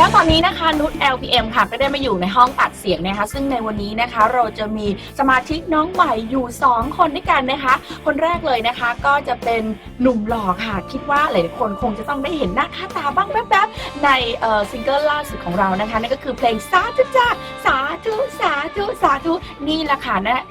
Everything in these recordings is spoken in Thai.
แล้วตอนนี้นะคะนุช LPM ค่ะก็ได้มาอยู่ในห้องอัดเสียงนะคะ ซึ่งในวันนี้นะคะเราจะมีสมาชิกน้องใหม่อยู่ 2 คนด้วยกันนะคะ คนแรกเลยนะคะก็จะเป็นหนุ่มหล่อค่ะ คิดว่าหลายๆคนคงจะต้องได้เห็นหน้าค่าตาบ้างแป๊บๆ ในซิงเกิลล่าสุดของเรานะคะนั่นก็คือเพลงสาธุจ้าสาธุสาธุสาธุนี่แหละค่ะนะ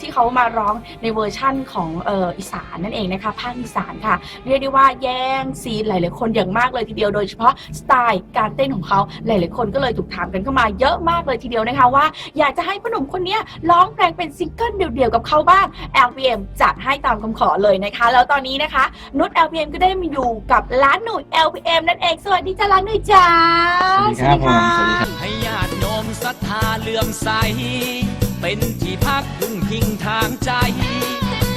ที่เขามาร้องในเวอร์ชั่นของอออีสานนั่นเองนะคะภาคอีสานค่ะ เรียกได้ว่าแย่งซีนหลายๆคนอย่างมากเลยทีเดียวโดยเฉพาะสไตล์การเต้นของเขาหลาย ๆ คนก็เลยถูกถามกันเข้ามาเยอะมากเลยทีเดียวนะคะว่า อยากจะให้พ่อหนุ่มคนเนี้ยร้องเพลงเป็นซิงเกิลเดี่ยว ๆ กับเขาบ้าง LPM จัดให้ตามคำขอเลยนะคะ แล้วตอนนี้นะคะ นุช LPM ก็ได้มาอยู่กับร้านหนุ่ย LPM นั่นเองสวัสดีจ้าร้านหนุ่ยจ้าสวัสดีครับผมสวัสดีครับให้ญาติโยมศรัทธาเลื่อมใส เป็นที่พักพึ่งพิงทางใจ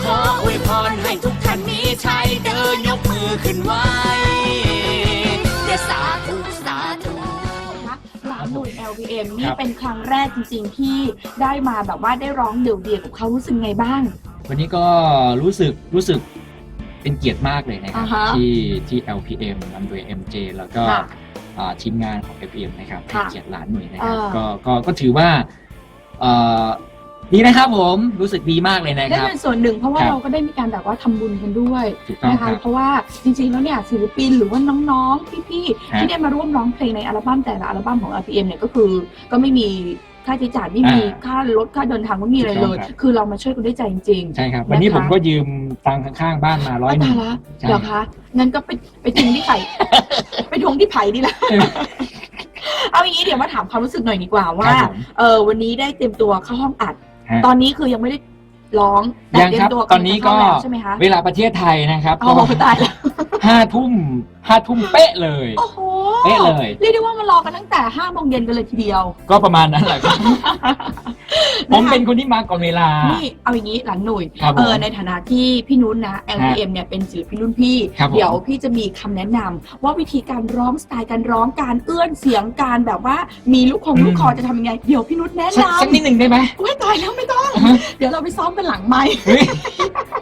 ขออวยพรให้ทุกท่านมีชัยเดินยกมือขึ้นไหวเดี๋ยวสาธุสาธุร้าน หนุ่ย LPM คนี่รับ เป็นครั้งแรกจริงๆ ที่ได้มาแบบว่าได้ร้องเดี่ยวๆกับเขารู้สึกไงบ้าง วันนี้ก็รู้สึกรู้สึกเป็นเกียรติมากเลยนะครับ อ่าฮะที่ที่ LPM นำโดย MJ แล้วก็ค่ะอ่าทีมงานของ LPM นะครับให้ค่ะเกียรติหลานหน่วยนะครับเออก็ก็ก็ถือว่าเอ่อ ดีนะครับผมรู้สึกดีมากเลยนะได้ครับ เป็นส่วนหนึ่งเพราะว่าครับเราก็ได้มีการแบบว่าทำบุญกันด้วยถูกต้องนะคคะรับเพราะว่าจริงๆแล้วเนี่ยศิลปินหรือว่าน้องๆพี่ๆฮะที่ได้มาร่วมร้องเพลงในอัลบั้มแต่ละอัลบั้มของ RPM เนี่ยก็คือ ก็ไม่มีค่าใช้จ่ายไม่มีอ่าค่ารถค่าเดินทางไม่มีอะไรเลยถูกต้องครับ คือเรามาช่วยกันด้วยใจจริง ใช่ครับ วันนี้นะคะ ผมก็ยืมตังค์ข้างๆบ้านมาๆร้อยหนึ่ตางละใช่เหรอคะงั้นก็ไปไปทวงที่ไผ่ ไปทวงที่ไผ่ดีละเอาอย่างนี้เดี๋ยวมาถามความรู้สึกหน่อยดีกว่าว่า ครับผม เออวันนี้ได้เตรียมตัวเข้าห้องอัด ฮะตอนนี้คือยังไม่ได้ร้องแต่ยังเตรียครัมบตัวตอนนี้ก็จะเข้าแล้วใช่ไหมคะเวลาประเทศไทยนะครับโอ้โหตายแล้วห้าทุ่มห้าทุ่มเป๊ะเลย โอ้โหเป๊ะเลย เรียกได้ว่ามารอกันตั้งแต่ห้าโมงเย็นกันเลยทีเดียว ก็ประมาณนั้นแหละครับ ผมเป็นคนที่มาก่อนเวลา นี่เอาอย่างนี้หลังหน่วยครับผมเออในฐานะที่พี่นุ้นนะ LPM เนี่ยเป็นศิลปินรุ่นพี่ ครับผม เดี๋ยวพี่จะมีคำแนะนำว่าวิธีการร้องสไตล์การร้องการเอื้อนเสียงการแบบว่ามีลูกคงอืมลูกคอจะทำยังไง เดี๋ยวพี่นุ้นแนะสักนำสักนิดหนึ่งได้ไหม โอ้ยตายแล้วไม่ต้อง ฮะ เดี๋ยวเราไปซ้อมกันหลังไมค์เฮ้ย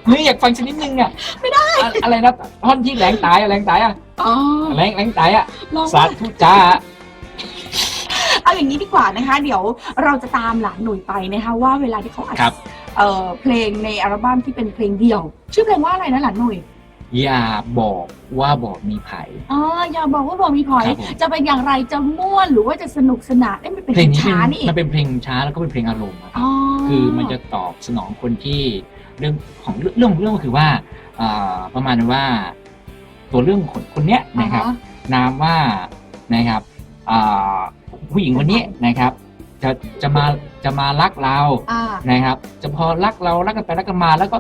เฮ้ยอยากฟังสักนิดนึงอะไม่ได้อะไรนะท่อนที่แรงตายอะแรงตายอะอ๋อแรงแรงตายอะลองสาธุจ้า เอาอย่างนี้ดีกว่านะคะ เดี๋ยวเราจะตามหลานหนุ่ยไปนะคะว่าเวลาที่เขาอัดครับ เอ่อเพลงในอัลบั้มที่เป็นเพลงเดี่ยว ชื่อเพลงว่าอะไรนะหลานหนุ่ยอย่าบอกว่าบอกมีไผ่อ๋ออย่าบอกว่าบอกมีพอยครับผม จะเป็นอย่างไรจะม่วนหรือว่าจะสนุกสนานเอ้ยมันเป็นเพลงนี้ช้าเป็นนี่เองมันเป็นเพลงช้าแล้วก็เป็นเพลงอารมณ์อะครับ อ๋อ คือมันจะตอบสนองคนที่เรื่องของเรื่องเรื่องของเรื่องก็คือว่าอ่าประมาณว่า ตัวเรื่องคนคนเนี้ยนะครับอ่าฮนามว่านะครับอ่า ผู้หญิงคนนี้นะครับ จะจะมาจะมารักเราอ่านะครับ จะพอรักเรารักกันไปรักกันมา แล้วก็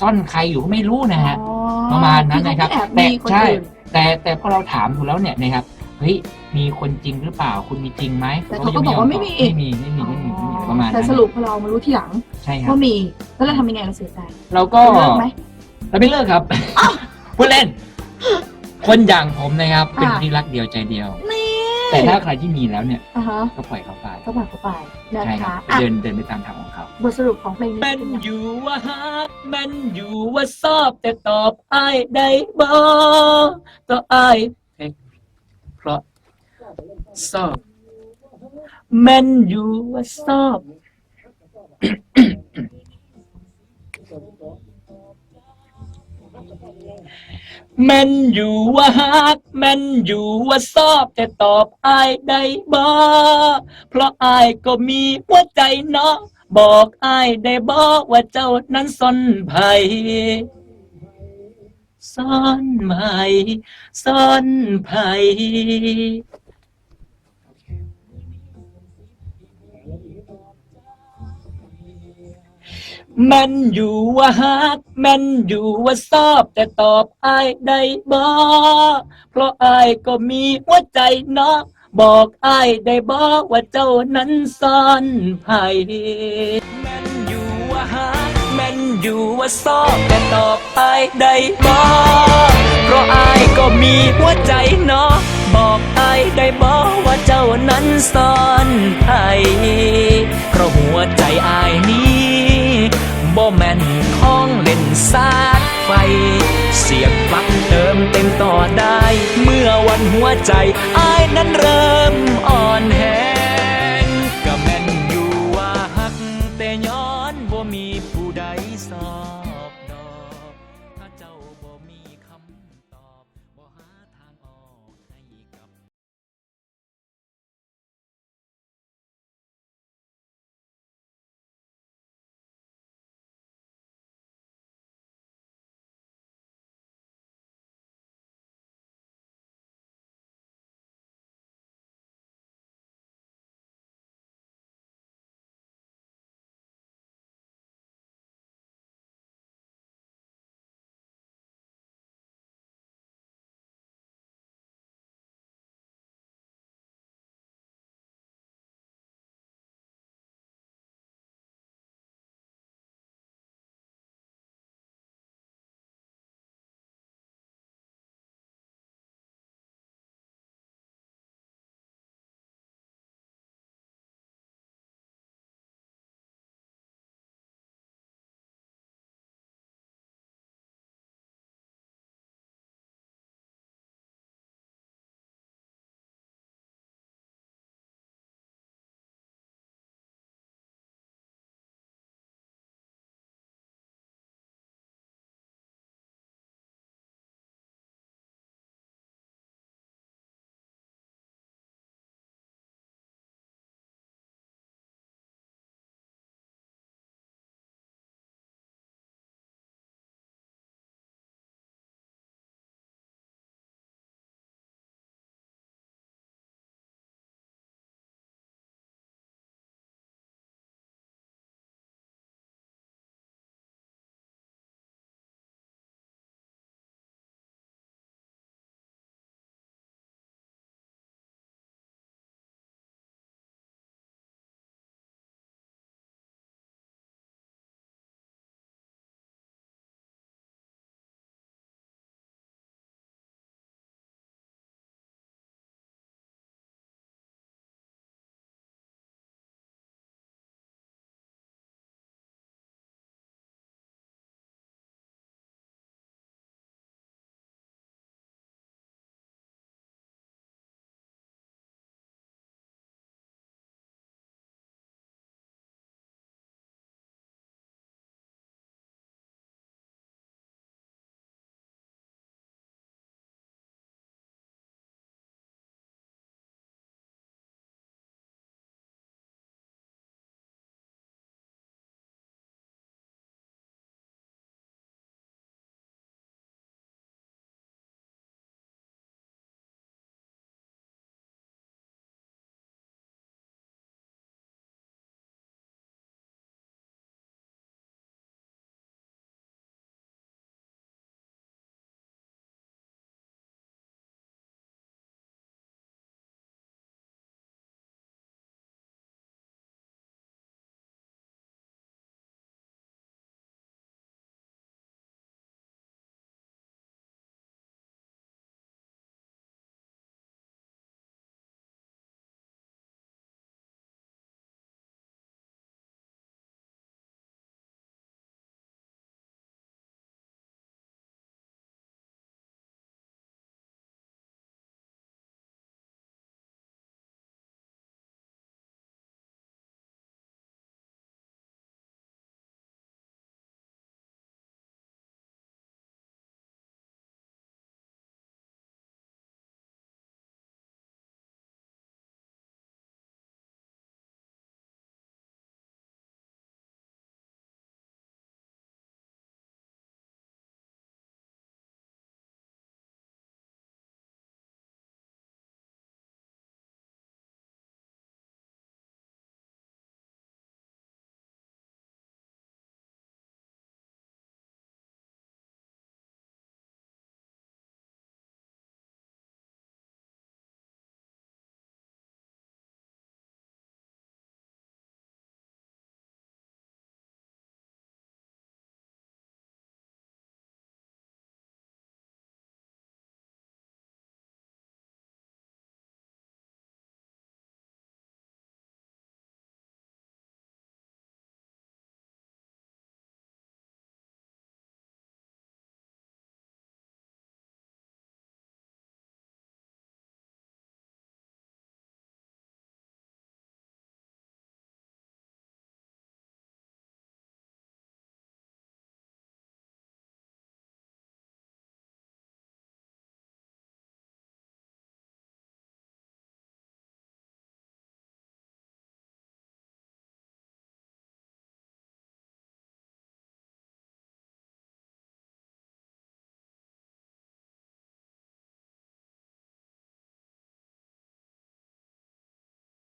ซ่อนใครอยู่ก็ไม่รู้นะฮะ อ๋อประมาณนั้นนะครับอเขาก็แอบแต่มีคนใช่ อื่น แต่แต่พอเราถามดูแล้วเนี่ยนะครับเฮ้ยมีคนจริงหรือเปล่าคุณมีจริงไหมแต่เขาก็บอกว่าไม่มี ไม่มีไม่มีไม่มีไม่มีประมาณแต่นั้นสรุปพอเรามารู้ทีหลังใช่ครับว่ามีแล้วเราทำยังไงเราเสียใจเราก็ เลิกไหม เราไม่เลิกครับพูดเล่น คนอย่างผมนะครับ เป็นอ่าคนที่รักเดียวใจเดียวนี่ แต่ถ้าใครที่มีแล้วเนี่ยอ่าฮะก็ปล่อยเขาไปก็บอกเขาไปนะใช่ครัคะบอะเดินเดินไปตามทางของเขา บทสรุปของเพลงนี้แม่นเป็นยังไงอยู่ว่าฮักแม่นอยู่ว่าชอบแต่ตอบไอ้ายได้บ่ก็ไอ้ายเพราะชอบแม่นอยู่ว่าชอบ แม่นอยู่ว่าฮักแม่นอยู่ว่าชอบแต่ตอบไอ้ายได้บ่เพราะไอ้ายก็มีหัวใจเนาะบอกไอ้ายได้บอกว่าเจ้านั้นซ่อนไผซ่อนไผซ่อนไผ แมันอยู่ว่าฮักแมันอยู่ว่าชอบแต่ตอบไอ้ายได้บ่เพราะไอ้ายก็มีหัวใจเนาะบอกไอ้ายได้บอว่าเจ้านั้นซ่อนไผแม่นอยู่ว่าฮักแม่นอยู่ว่าชอบ แต่ตอบไอ้ายได้บ่เพราะไอ้ายก็มีหัวใจเนาะบอกไอ้ายได้บอว่าเจ้านั้นซ่อนไผเพราะหัวใจไอ้ายนี้ บ่แม่นของเล่นสาดไฟ เสียบปลั๊กเติมเต็มต่อได้ เมื่อวันหัวใจอายนั้นเริ่มอ่อนแอ